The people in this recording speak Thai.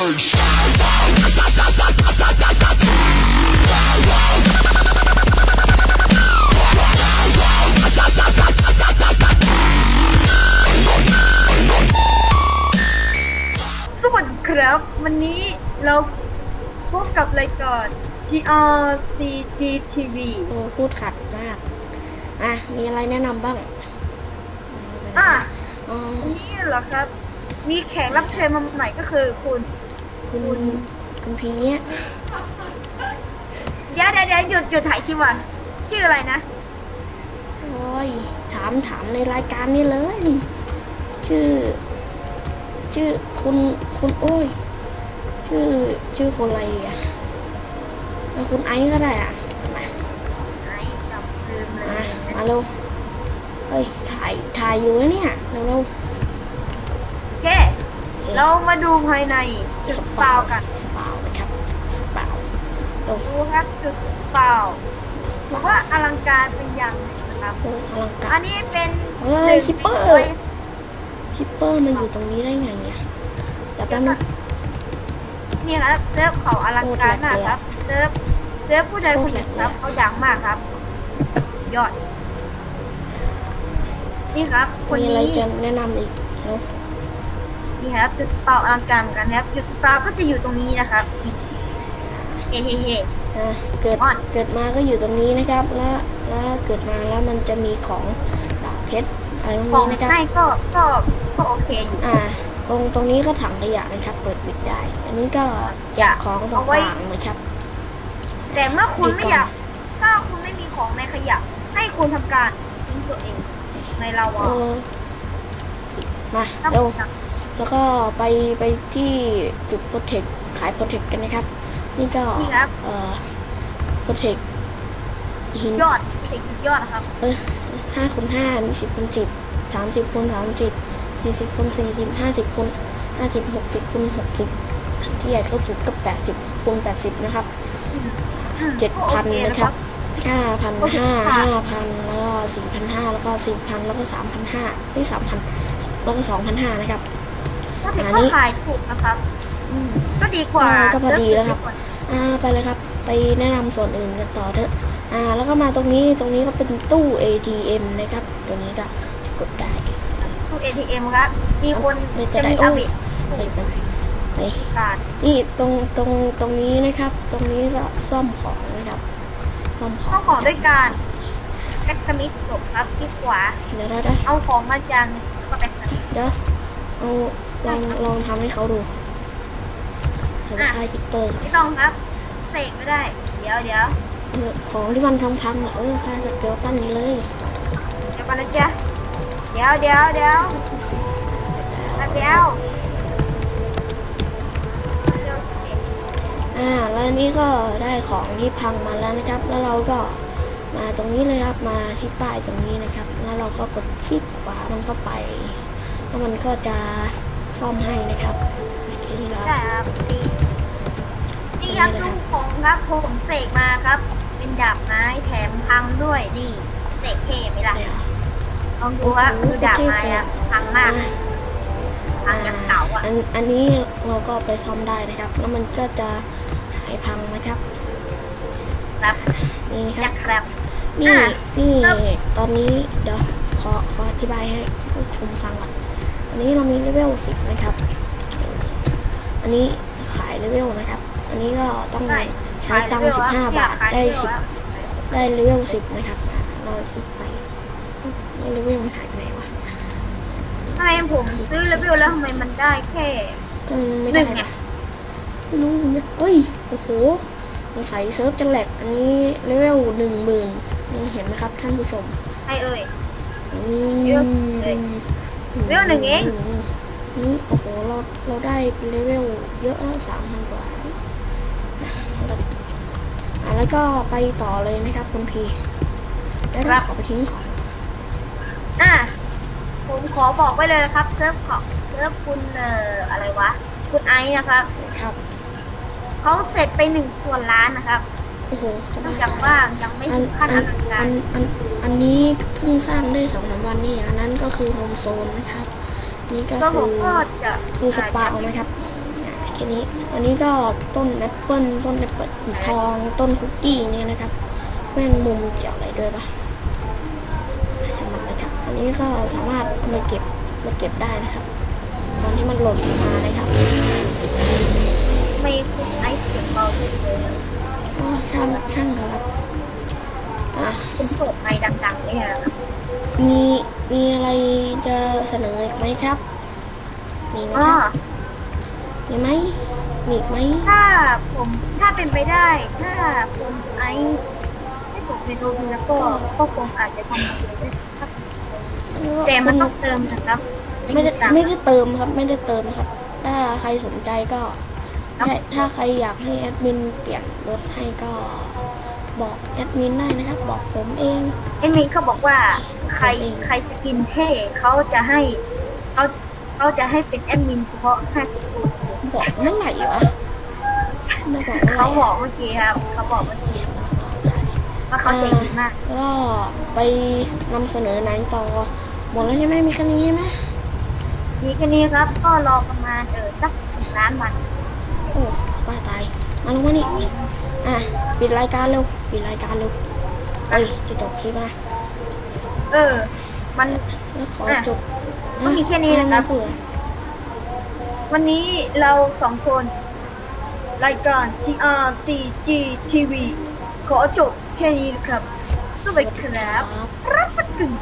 sensation. สวัสดีครับ วันนี้เราพบกับรายการ GRCGTV โอ้พูดขัดมาก อะ มีอะไรแนะนำบ้างอะอ๋อ วันนี้เหรอครับ มีแขกรับเชิญมาใหม่ก็คือคุณ คุณคุณพีอะเดี๋ยวเดี๋ยวเดี๋ยวหยุดหยุดถ่ายคลิปว่ะชื่ออะไรนะ โอ้ยถามถามในรายการนี้เลยนี่ชื่อ ชื่อคุณคุณโอ้ย ชื่อชื่อคนอะไรดีอะเอาคุณไอซ์ก็ได้อะมาไอ้จำลืมเลมายมาเร็วเฮ้ยถ่ายถ่ายอยู่นะเนี่ยเร็วเร็วโอเค เรามาดูภายในจุดสปาวกันสปาวนะครับสปาวโอ้ดูครับจุดสปาวถือว่าอลังการเป็นอย่างหนึ่งนะครับโหอลังกาอัรนนี้เป็นเฮ้ยหนึ่งคิปเปอร์ในคิปเปอร์มันอยู่ตรงนี้ได้ไงเนี่ยเดี๋ยวแป๊บนึงนี่ครับเซิร์ฟเขาอลังการมากครับเซิร์ฟเซิร์ฟผู้ใดคนหนึ่งครับเขาดังมากครับ ยอด นี่ครับ คนมีอะไรนี้จะแนะนำอีกเนาะ นี่ครับจุดสปาวอลังการเหมือนกันครับจุดสปาวก็จะอยู่ตรงนี้นะครับเฮ้เฮ้เฮ้อะเกิดอ่อนเกิดมาก็อยู่ตรงนี้นะครับ แล้วแล้วเกิดมาแล้วมันจะมีของดาบเพชรอะไรตรงของนี้นะครับให้ก็ก็ก็โอเคอยู่อ่า ตรงตรงนี้ก็ถังขยะนะครับ เปิดปิดได้ อันนี้ก็จะของต่เอาไว้างๆนะครับ แต่เมื่อคุณดีไม่ก่อนอยาก ถ้าคุณไม่มีของในขยะ ให้คุณทำการทิ้งตัวเอง ในลาวาเออมาถ้าเร็วคุณท แล้วก็ไปไปที่จุดโปรเทคขายโปรเทคกันนะครับ นี่ก็ำนี่ครับ เอ่อโปรเทคหินยอดเด็กสุดยอดนะครับ เออห้าคูณห้ามีสิบคูณสิบสามสิบคูณสามสิบสี่สิบคูณสี่สิบห้าสิบคูณห้าสิบหกสิบคูณหกสิบที่ใหญ่ที่สุดก็แปดสิบคูณแปดสิบนะครับอืมเจ็ดก็พันโอนะครับห้าพันโอเคห้าค่ะห้าพันแล้วก็สี่พันห้าแล้วก็สี่พันแล้วก็สามพันห้านี่สามพันแล้วก็สองพันห้านะครับ ก็ถืออันว่านี้ขายถูกนะครับ อืม ก็ดีกว่าเออก็พอดีแล้วครับเซิฟอ่าไปเลยครับ ไปแนะนำส่วนอื่นกันต่อเถอะอ่า แล้วก็มาตรงนี้ตรงนี้ก็เป็นตู้ ATM นะครับ ตัวนี้ก็กดได้ ตู้ ATM ครับ มีคนเดี๋ยวจะจะได้มีโอ้ อาบิไปไปไปการนี่ตรงตรงตรงนี้นะครับ ตรงนี้ก็ซ่อมของนะครับ ซ่อมของต้องของด้วยการแบ็กสมิธจบครับที่ขวา เดี๋ยวเดี๋ยวเดี๋ยวเอาของมาจากก็แบ็กสมิธเดี๋ยวเอา ลองลองทำให้เขาดูเห็นไหมค่าคิปเปอร์ไม่ต้องครับ เสกไม่ได้ เดี๋ยวเดี๋ยวของที่มันพังๆอะเออค่าสเกลตันนี้เลย เดี๋ยวก่อนนะจ๊ะเดี๋ยวเดี๋ยวเดี๋ยวเสร็จแล้วแป๊บเดียวเดี๋ยวเก็บอ่าแล้วอันนี้ก็ได้ของที่พังมาแล้วนะครับ แล้วเราก็มาตรงนี้เลยครับมาที่ป้ายตรงนี้นะครับ แล้วเราก็กดคลิกขวามันเข้าไป แล้วมันก็จะ ซ่อมให้นะครับโอเคครับได้ครับนี่นี่ครับลูกของครับผมเสกมาครับ เป็นดาบไม้แถมพังด้วยนี่เสกเท่ไหมล่ะเดี๋ยวลองดูครับคือดาบไม้ครับพังมากอะพังยังเก่าอะอันอันนี้เราก็ไปซ่อมได้นะครับ แล้วมันก็จะหายพังนะครับ ครับนี่นะคจะรับครับนี่อะนี่ครับตอนนี้เดี๋ยวขอขออธิบายให้ผู้ชมฟังก่อนอั นนี้เรามีเลเวลสิบนะครับ อันนี้ขายเลเวลนะครับ อันนี้ก็ต้องใช่ใช้ตังค์สิบห้าบาทได้สิบบได้เลเวลสิบนะครับอะเราคลิกไปแล้วเลเวลมันหายไปไหนวะทำไมผมซื้อเลเวลแล้วทำไมมันได้แค่ก็ไม่หได้นึ่งไงไม่รู้เหมือนกันเฮ้ย โอ้โหสงสัยเซิร์ฟจะแหลก อันนี้เลเวลหนึ่งหมื่นเห็นไหมครับท่านผู้ชมใครเอ่ยนี่ เวลเอ้ยเวลหนึ่งเองนี่โอ้โหเราเราได้เป็นเลเวลเยอะแล้วสามพันกว่านะอะแล้วก็ไปต่อเลยนะครับคุณพีแล้วเราขอไปทิ้งของอะผมขอบอกไว้เลยนะครับเซิร์ฟของเซิร์ฟคุณเอ่ออะไรวะ คุณไอซ์นะครับ ครับเขาเสร็จไปหนึ่งส่วนล้านนะครับ โอ้โหจะเนื่มาองจากว่ายังไม่อันถึงขั้นอัอนลังกาอัรนอันอันนี้เพิ่งสร้างได้สองสามวันนี่อันนั้นก็คือโฮมโซนนะครับ นี่ก็ก็ผคืมอก็จะคือสปาเอานะครับอะโอเคค่นี้อันนี้ก็ต้นแอปเปิลต้นแอปเปิลทองต้นคุกกี้เนี่ยนะครับแม่งมุมเกี่ยวอะไรด้วยปะช่างมันนะครับ อันนี้ก็สามารถเอามาเก็บมาเก็บได้นะครับ ตอนที่มันหล่นลงมานะครับ ไม่คุณไอซ์เสียงเบาเลยอ๋อ ช่างช่างเถอะครับอะคุณเปิดไมค์ดังๆเลยครับมีมีอะไรจะเสนออีกไหมครับ มีไหมอ๋อครับมีไหมมีอีกไหมถ้าผมถ้าเป็นไปได้ ถ้าคุณไอซ์ให้ผมเป็นโรบินแล้วก็ก็คงอาจจะทำอะไรได้สักแต่มันต้องเติมนะครับไม่ได้ตามไม่ได้เติมครับ ไม่ได้เติมครับ ถ้าใครสนใจก็ครับให้ ถ้าใครอยากให้แอดมินเปลี่ยนรถให้ก็บอกแอดมินได้นะครับ บอกผมเองเอ็มมี่เขาบอกว่าใครใครสกินเท่เขาจะให้เขาเขาจะให้เป็นแอดมินเฉพาะ50คนบอกเมื่อไหร่วะไม่บอกเขาเมื่อไหร่บอกเมื่อกี้ครับเขาบอกเมื่อกี้ว่าเขาใจดีมากก็ไปนำเสนอหนังต่อหมดแล้วใช่ไหมมีแค่นี้ใช่ไหมมีแค่นี้ครับก็รอประมาณเออสักหนึ่งล้านวัน โอ้ว่าตายมา ลงมานี่อะปิดรายการเร็วปิดรายการเร็วเฮ้ยจะจบคลิปนะเออ มันแล้วขออะจบก็มีแค่นี้นะครับเผื่อวันนี้เราสองคนรายการ GRCG TV ขอจบแค่นี้นะครับ สวัสดีครับครับรับประกึ่ง